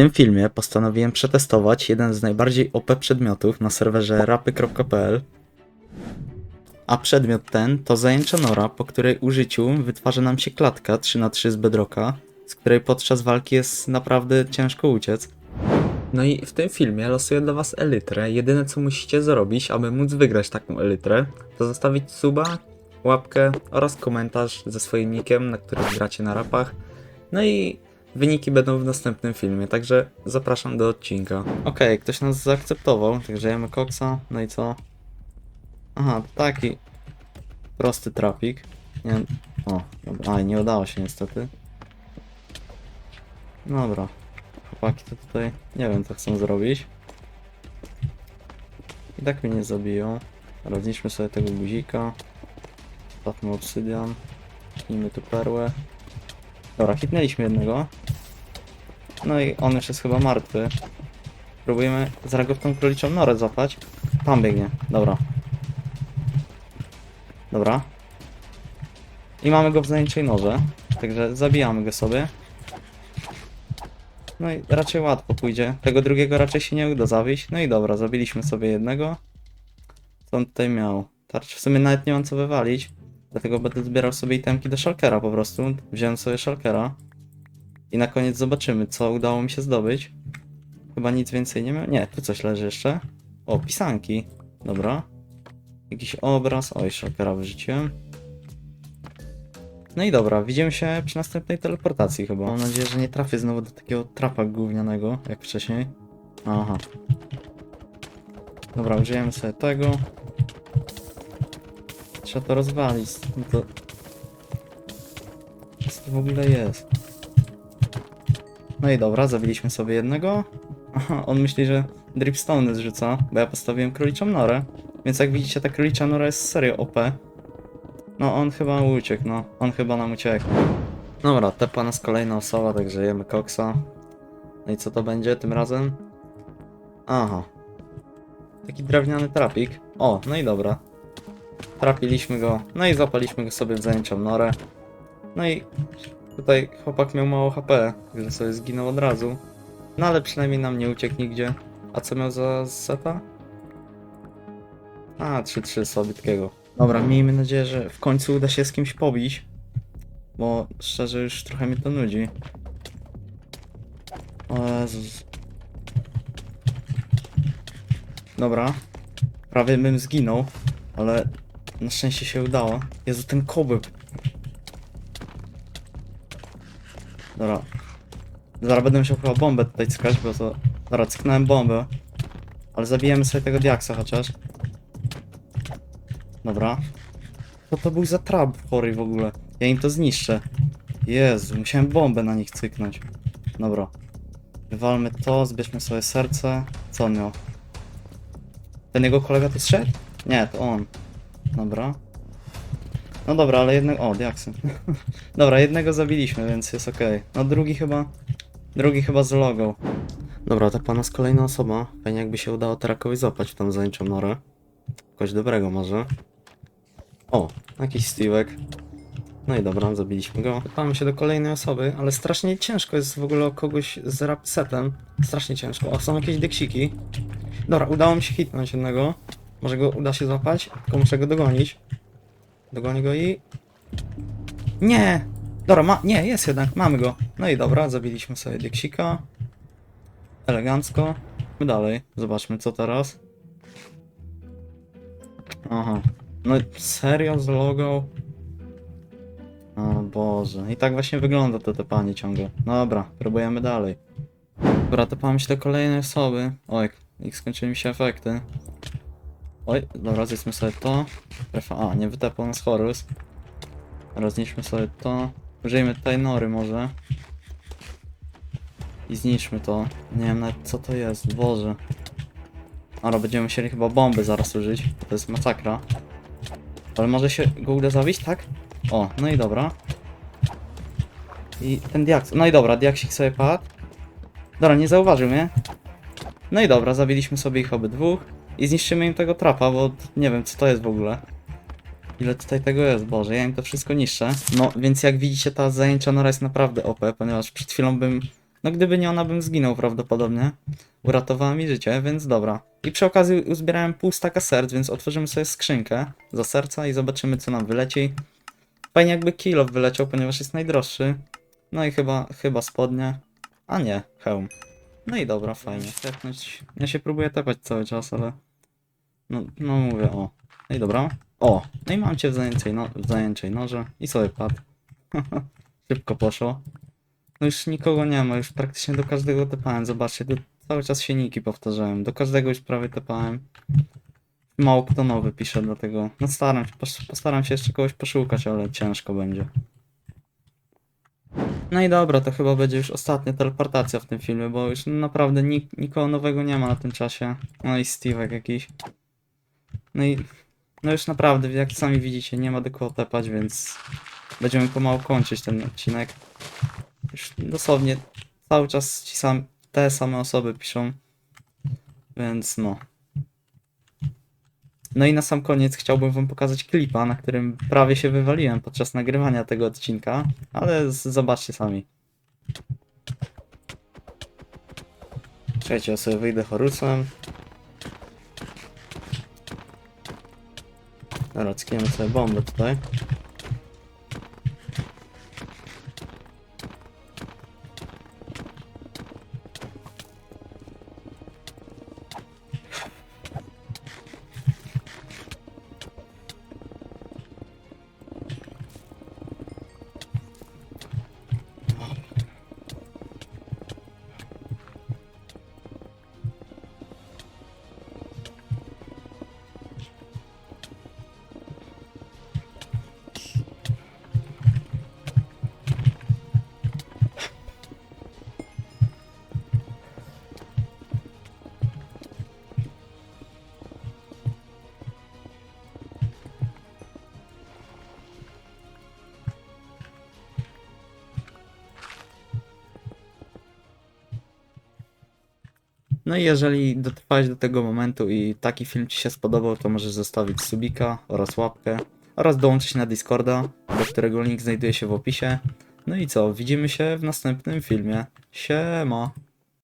tym filmie postanowiłem przetestować jeden z najbardziej OP przedmiotów na serwerze rapy.pl. A przedmiot ten to zajęcza nora, po której użyciu wytwarza nam się klatka 3x3 z bedrocka, z której podczas walki jest naprawdę ciężko uciec. No i w tym filmie losuję dla was elytrę. Jedyne co musicie zrobić, aby móc wygrać taką elytrę, to zostawić suba, łapkę oraz komentarz ze swoim nickiem, na którym gracie na rapach. No i wyniki będą w następnym filmie, także zapraszam do odcinka. Okej, ktoś nas zaakceptował, także jemy koksa, no i co? Aha, taki prosty trapik. Nie, o, dobra, ale nie udało się niestety. Dobra, chłopaki to tutaj nie wiem co chcą zrobić. I tak mnie nie zabiją. Rozniszmy sobie tego guzika. Stawmy obsydian. Pnijmy tu perłę. Dobra, hitnęliśmy jednego. No i on już jest chyba martwy. Próbujemy zaraz go tą króliczą norę złapać. Tam biegnie, dobra. Dobra. I mamy go w zajęczej norze. Także zabijamy go sobie. No i raczej łatwo pójdzie. Tego drugiego raczej się nie uda zabić. No i dobra, zabiliśmy sobie jednego. Co on tutaj miał? Tarcz w sumie nawet nie mam co wywalić. Dlatego będę zbierał sobie itemki do Shulkera po prostu. Wziąłem sobie Shulkera. I na koniec zobaczymy, co udało mi się zdobyć. Chyba nic więcej nie miał. Nie, tu coś leży jeszcze. O, pisanki. Dobra. Jakiś obraz. Oj, Shulkera wyrzuciłem. No i dobra, widzimy się przy następnej teleportacji chyba. Mam nadzieję, że nie trafię znowu do takiego trapa gównianego, jak wcześniej. Aha. Dobra, użyjemy sobie tego. Trzeba to rozwalić. No to... Co to w ogóle jest? No i dobra, zabiliśmy sobie jednego. Aha, on myśli, że dripstone zrzuca, bo ja postawiłem króliczą norę. Więc jak widzicie, ta królicza nora jest serio OP. No on chyba uciekł, no. On chyba nam uciekł. Dobra, tepa nas kolejna osoba, także jemy koksa. No i co to będzie tym razem? Aha. Taki drewniany trapik. O, no i dobra. Trapiliśmy go, no i zapaliśmy go sobie w zajęcią norę. No i tutaj chłopak miał mało HP, także sobie zginął od razu. No ale przynajmniej nam nie uciekł nigdzie. A co miał za seta? A, 3-3 Słabitkiego. Dobra, miejmy nadzieję, że w końcu uda się z kimś pobić. Bo szczerze już trochę mnie to nudzi. O Jezus. Dobra. Prawie bym zginął, ale na szczęście się udało. Jezu, ten kobyb. Dobra. Zaraz będę musiał chyba bombę tutaj cykać, bo to... Dobra, cyknąłem bombę. Ale zabijemy sobie tego diaksa chociaż. Dobra. Co to był za trap chory w ogóle? Ja im to zniszczę. Jezu, musiałem bombę na nich cyknąć. Dobra. Wywalmy to, zbierzmy sobie serce. Co on miał? Ten jego kolega tu zszedł? Nie, to on. Dobra. No dobra, ale jednego... O, diaksy. dobra, jednego zabiliśmy, więc jest okej. No drugi chyba... Drugi chyba zlogał. Dobra, to po nas kolejna osoba. Fajnie jakby się udało Terakowi złapać w tą zajęczą norę. Kogoś dobrego może. O, jakiś Steve'ek. No i dobra, zabiliśmy go. Pytamy się do kolejnej osoby, ale strasznie ciężko jest w ogóle o kogoś z rap setem. Strasznie ciężko. O, są jakieś deksiki. Dobra, udało mi się hitnąć jednego. Może go uda się złapać, tylko muszę go dogonić. Dogonię go i... Nie! Dobra, ma... nie, jest jednak, mamy go. No i dobra, zabiliśmy sobie deksika. Elegancko. My dalej, zobaczmy co teraz. Aha. No serio z logo? O Boże. I tak właśnie wygląda to tepanie ciągle. Dobra, próbujemy dalej. Dobra, tepamy się do osoby. Oj, ich skończyły mi się efekty. Oj, dobra, zjedzmy sobie to. A, nie wytepał nas Horus. Rozniszmy sobie to. Użyjmy tej nory może. I zniszczmy to. Nie wiem nawet co to jest, Boże. Ale będziemy musieli chyba bomby zaraz użyć. To jest masakra. Ale może się go uda zabić, tak? O, no i dobra. I ten diaks... No i dobra, diaksik sobie padł. Dobra, nie zauważył mnie. No i dobra, zabiliśmy sobie ich obydwóch. I zniszczymy im tego trapa, bo nie wiem co to jest w ogóle. Ile tutaj tego jest, Boże, ja im to wszystko niszczę. No, więc jak widzicie ta zajęcza nora jest naprawdę OP, ponieważ przed chwilą bym No gdyby nie ona, bym zginął prawdopodobnie. Uratowała mi życie, więc dobra. I przy okazji uzbierałem pół staka serc, więc otworzymy sobie skrzynkę za serca i zobaczymy co nam wyleci. Fajnie jakby kilo wyleciał, ponieważ jest najdroższy. No i chyba, chyba spodnie. A nie, hełm. No i dobra, fajnie. Ja się próbuję tepać cały czas, ale... No, no mówię, o. No i dobra. O, no i mam cię w zajęczej, no, w zajęczej noże i sobie padł. Szybko poszło. No już nikogo nie ma, już praktycznie do każdego tepałem, zobaczcie, tu cały czas się niki powtarzałem, do każdego już prawie tepałem. Mało kto nowy pisze, dlatego no staram się, pos- postaram się jeszcze kogoś poszukać, ale ciężko będzie. No i dobra, to chyba będzie już ostatnia teleportacja w tym filmie, bo już naprawdę nik nikogo nowego nie ma na tym czasie. No i Steve'ek jakiś. No i no już naprawdę, jak sami widzicie, nie ma do kogo tepać, więc będziemy pomału kończyć ten odcinek. Już dosłownie cały czas ci sam, te same osoby piszą, więc no. No i na sam koniec chciałbym wam pokazać klipa, na którym prawie się wywaliłem podczas nagrywania tego odcinka, ale zobaczcie sami. Czekajcie, ja sobie wyjdę Horusem. Dobra, ckniemy sobie bombę tutaj. No i jeżeli dotrwałeś do tego momentu i taki film Ci się spodobał, to możesz zostawić subika oraz łapkę oraz dołączyć na Discorda, do którego link znajduje się w opisie. No i co, widzimy się w następnym filmie. Siema!